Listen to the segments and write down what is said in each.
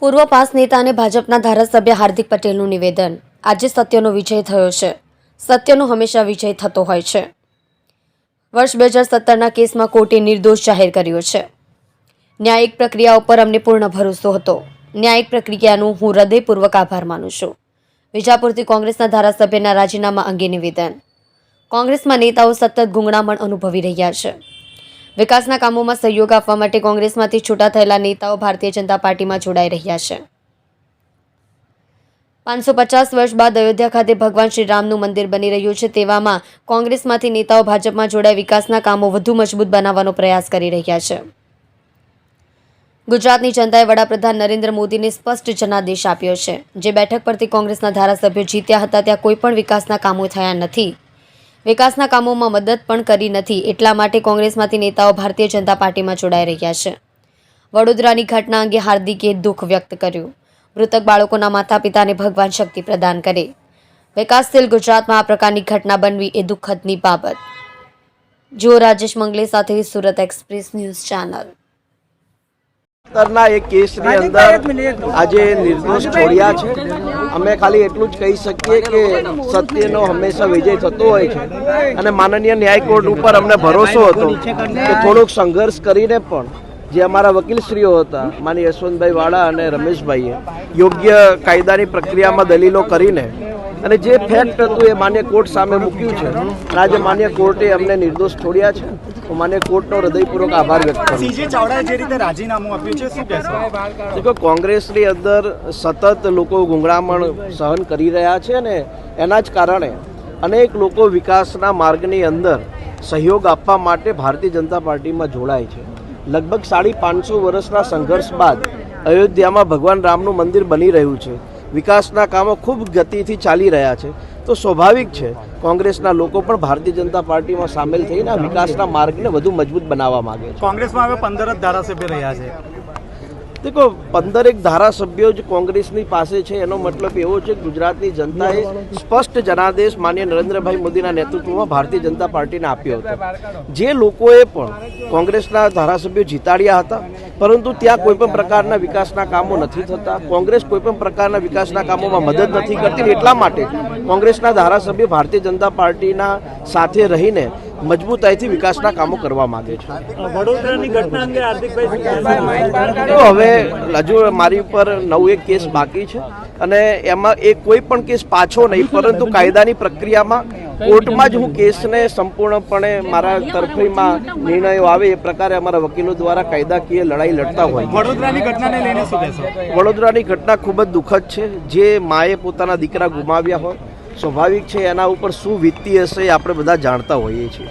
પૂર્વ પાસ નેતા અને ભાજપના ધારાસભ્ય હાર્દિક પટેલનું નિવેદન. આજે સત્યનો વિજય થયો છે. સત્યનો હંમેશા વિજય થતો હોય છે. વર્ષ બે હજાર સત્તરના કેસમાં કોર્ટે નિર્દોષ જાહેર કર્યો છે. ન્યાયિક પ્રક્રિયા ઉપર અમને પૂર્ણ ભરોસો હતો. ન્યાયિક પ્રક્રિયાનું હું હૃદયપૂર્વક આભાર માનું છું. વિજાપુરથી કોંગ્રેસના ધારાસભ્યના રાજીનામા અંગે નિવેદન. કોંગ્રેસમાં નેતાઓ સતત ગુંગળામણ અનુભવી રહ્યા છે. વિકાસના કામોમાં સહયોગ આપવા માટે કોંગ્રેસમાંથી છૂટા થયેલા નેતાઓ ભારતીય જનતા પાર્ટીમાં જોડાઈ રહ્યા છે. પાંચસો પચાસ વર્ષ બાદ અયોધ્યા ખાતે ભગવાન શ્રી રામનું મંદિર બની રહ્યું છે તેવામાં કોંગ્રેસમાંથી નેતાઓ ભાજપમાં જોડાઈ વિકાસના કામો વધુ મજબૂત બનાવવાનો પ્રયાસ કરી રહ્યા છે. ગુજરાતની જનતાએ વડાપ્રધાન નરેન્દ્ર મોદીને સ્પષ્ટ જનાદેશ આપ્યો છે. જે બેઠક પરથી કોંગ્રેસના ધારાસભ્યો જીત્યા હતા, ત્યાં કોઈ પણ વિકાસના કામો થયા નથી. વિકાસના કામોમાં મદદ પણ કરી નથી. એટલા માટે કોંગ્રેસમાંથી નેતાઓ ભારતીય જનતા પાર્ટીમાં જોડાઈ રહ્યા છે. વડોદરાની ઘટના અંગે હાર્દિકે દુઃખ વ્યક્ત કર્યું. મૃતક બાળકોના માતા પિતાને ભગવાન શક્તિ પ્રદાન કરે. વિકાસશીલ ગુજરાતમાં આ પ્રકારની ઘટના બનવી એ દુઃખદની બાબત. જો રાજેશ મંગલે સાથે સુરત એક્સપ્રેસ ન્યૂઝ ચેનલ. તરના એક કેસની અંદર આજે નિર્દોષ છોડ્યા છે. અમે ખાલી એટલું જ કહી શકીએ કે સત્યનો હંમેશા વિજય થતો હોય છે. અને માનનીય ન્યાય કોર્ટ ઉપર અમને ભરોસો હતો કે થોડોક સંઘર્ષ કરીને પણ જે અમારા વકીલશ્રીઓ હતા માની યશવંતભાઈ વાળા અને રમેશભાઈએ યોગ્ય કાયદાની પ્રક્રિયામાં દલીલો કરીને અને જે ફેક્ટ હતું એ માન્ય કોર્ટ સામે મૂક્યું છે. અને આજે માન્ય કોર્ટે અમને નિર્દોષ છોડ્યા છે. હું માન્ય કોર્ટનો હૃદયપૂર્વક આભાર વ્યક્ત કરું સીજે ચાવડાએ જે રીતે રાજીનામું આપ્યું છે શું કહેશો? દેખો કોંગ્રેસની અંદર સતત લોકો ગુંગળામણ સહન કરી રહ્યા છે ને એના જ કારણે અનેક લોકો વિકાસના માર્ગની અંદર સહયોગ આપવા માટે ભારતીય જનતા પાર્ટીમાં જોડાય છે. લગભગ સાડી પાંચસો વર્ષના સંઘર્ષ બાદ અયોધ્યામાં ભગવાન રામનું મંદિર બની રહ્યું છે. વિકાસના કામો ખૂબ ગતિથી ચાલી રહ્યા છે. તો સ્વાભાવિક છે કોંગ્રેસના લોકો પણ ભારતીય જનતા પાર્ટીમાં સામેલ થઈને આ વિકાસના માર્ગને વધુ મજબૂત બનાવવા માંગે છે. કોંગ્રેસમાં હવે પંદર જ ધારાસભ્ય રહ્યા છે. દેખો પંદરેક ધારાસભ્યો જ કોંગ્રેસની પાસે છે એનો મતલબ એવો છે કે ગુજરાતની જનતાએ સ્પષ્ટ જનાદેશ માન્ય નરેન્દ્રભાઈ મોદીના નેતૃત્વમાં ભારતીય જનતા પાર્ટીને આપ્યો હતો. જે લોકોએ પણ કોંગ્રેસના ધારાસભ્યો જીતાડ્યા હતા પરંતુ ત્યાં કોઈ પણ પ્રકારના વિકાસના કામો નથી થતા. કોંગ્રેસ કોઈ પણ પ્રકારના વિકાસના કામોમાં મદદ નથી કરતી. એટલા માટે કોંગ્રેસના ધારાસભ્ય ભારતીય જનતા પાર્ટીના સાથે રહીને મજબૂતાઈથી વિકાસના કામો કરવા માંગે છે. તો હવે હજુ મારી ઉપર નવ એક કેસ બાકી છે અને એમાં એ કોઈ પણ કેસ પાછો નહીં પરંતુ કાયદાની પ્રક્રિયામાં કોર્ટમાં જ હું કેસને સંપૂર્ણપણે મારા તરફીમાં નિર્ણયો આવે એ પ્રકારે અમારા વકીલો દ્વારા કાયદાકીય લડાઈ લડતા હોય. વડોદરાની ઘટનાને લઈને શું વડોદરાની ઘટના ખૂબ જ દુઃખદ છે. જે માએ પોતાના દીકરા ગુમાવ્યા હોય સ્વાભાવિક છે એના ઉપર શું વીતતી હશે એ આપણે બધા જાણતા હોઈએ છીએ.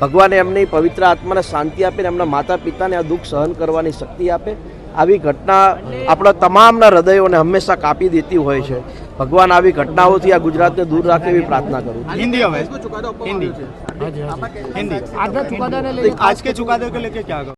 ભગવાને એમની પવિત્ર આત્માને શાંતિ આપે ને એમના માતા પિતાને આ દુઃખ સહન કરવાની શક્તિ આપે. આવી ઘટના આપણા તમામના હૃદયોને હંમેશા કાપી દેતી હોય છે. ભગવાન આવી ઘટનાઓથી આ ગુજરાતને દૂર રાખે એવી પ્રાર્થના કરું હિન્દી હવે. હિન્દી. હિન્દી. આજ કે ચુકાદો કે લેકે ક્યાં